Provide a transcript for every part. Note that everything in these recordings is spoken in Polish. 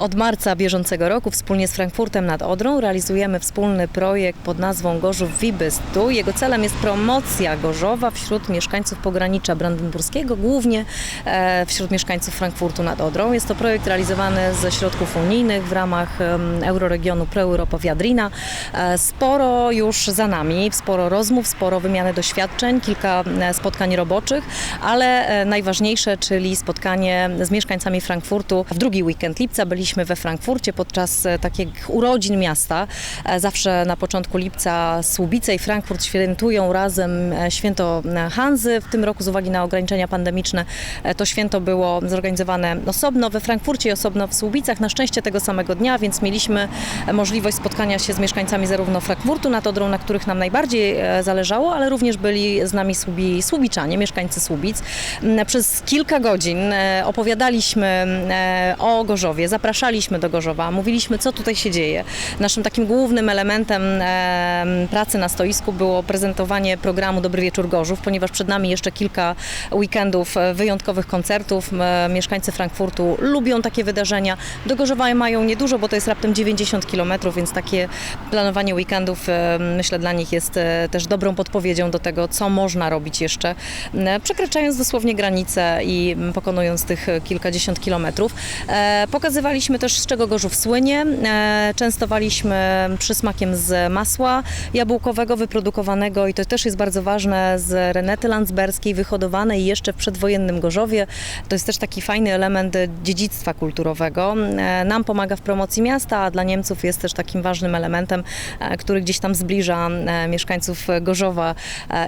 Od marca bieżącego roku wspólnie z Frankfurtem nad Odrą realizujemy wspólny projekt pod nazwą Gorzów Wibystu. Jego celem jest promocja Gorzowa wśród mieszkańców pogranicza brandenburskiego, głównie e, wśród mieszkańców Frankfurtu nad Odrą. Jest to projekt realizowany ze środków unijnych w ramach euroregionu Pro-Europa Viadrina. E, Sporo już za nami, sporo rozmów, sporo wymiany doświadczeń, kilka e, spotkań roboczych, ale najważniejsze, czyli spotkanie z mieszkańcami Frankfurtu. W drugi weekend lipca byliśmy we Frankfurcie podczas e, takich urodzin miasta. E, Zawsze na początku lipca Słubice i Frankfurt świętują razem e, święto Hanzy. W tym roku z uwagi na ograniczenia pandemiczne to święto było zorganizowane osobno we Frankfurcie i osobno w Słubicach. Na szczęście tego samego dnia, więc mieliśmy możliwość spotkania się z mieszkańcami zarówno Frankfurtu nad Odrą, na których nam najbardziej zależało, ale również byli z nami Słubi, Słubiczanie, mieszkańcy Słubic. Przez kilka godzin opowiadaliśmy o Gorzowie, zapraszaliśmy do Gorzowa, mówiliśmy, co tutaj się dzieje. Naszym takim głównym elementem e, pracy na stoisku było prezentowanie programu Dobry Wieczór Gorzów, ponieważ przed nami jeszcze kilka weekendów e, wyjątkowych koncertów. M, Mieszkańcy Frankfurtu lubią takie wydarzenia. Do Gorzowa mają niedużo, bo to jest raptem 90 km, więc takie planowanie weekendów e, myślę dla nich jest e, też dobrą podpowiedzią do tego, co można robić jeszcze, przekraczając dosłownie granice i pokonując tych e, kilkadziesiąt kilometrów. E, Pokazywaliśmy też, z czego Gorzów słynie. E, Częstowaliśmy przysmakiem z masła jabłkowego wyprodukowanego i to też jest bardzo ważne z renety landsberskiej, wyhodowanej jeszcze w przedwojennym Gorzowie. To jest też taki fajny element dziedzictwa kulturowego. E, Nam pomaga w promocji miasta, a dla Niemców jest też takim ważnym elementem, e, który gdzieś tam zbliża mieszkańców Gorzowa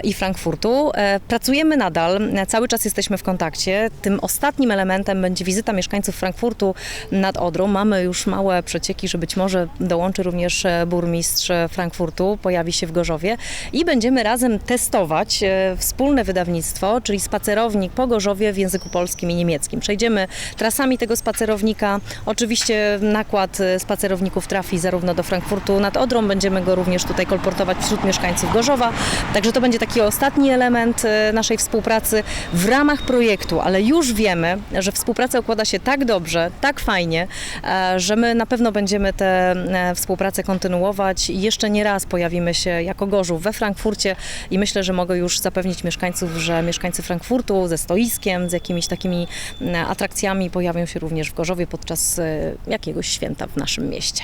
i Frankfurtu. Pracujemy nadal, cały czas jesteśmy w kontakcie. Tym ostatnim elementem będzie wizyta mieszkańców Frankfurtu nad Odrą. Mamy już małe przecieki, że być może dołączy również e, burmistrz Frankfurtu, pojawi się w Gorzowie i będziemy razem testować e, wspólne wydawnictwo, czyli spacerownik po Gorzowie w języku polskim i niemieckim. Przejdziemy trasami tego spacerownika. Oczywiście nakład e, spacerowników trafi zarówno do Frankfurtu nad Odrą, będziemy go również tutaj kolportować wśród mieszkańców Gorzowa. Także to będzie taki ostatni element e, naszej współpracy w ramach projektu, ale już wiemy, że współpraca układa się tak dobrze, tak fajnie, e, że my na pewno będziemy tę e, współpracę kontynuować i jeszcze nie raz pojawimy się jako Gorzów we Frankfurcie i myślę, że mogę już zapewnić mieszkańców, że mieszkańcy Frankfurtu ze stoiskiem, z jakimiś takimi e, atrakcjami pojawią się również w Gorzowie podczas e, jakiegoś święta w naszym mieście.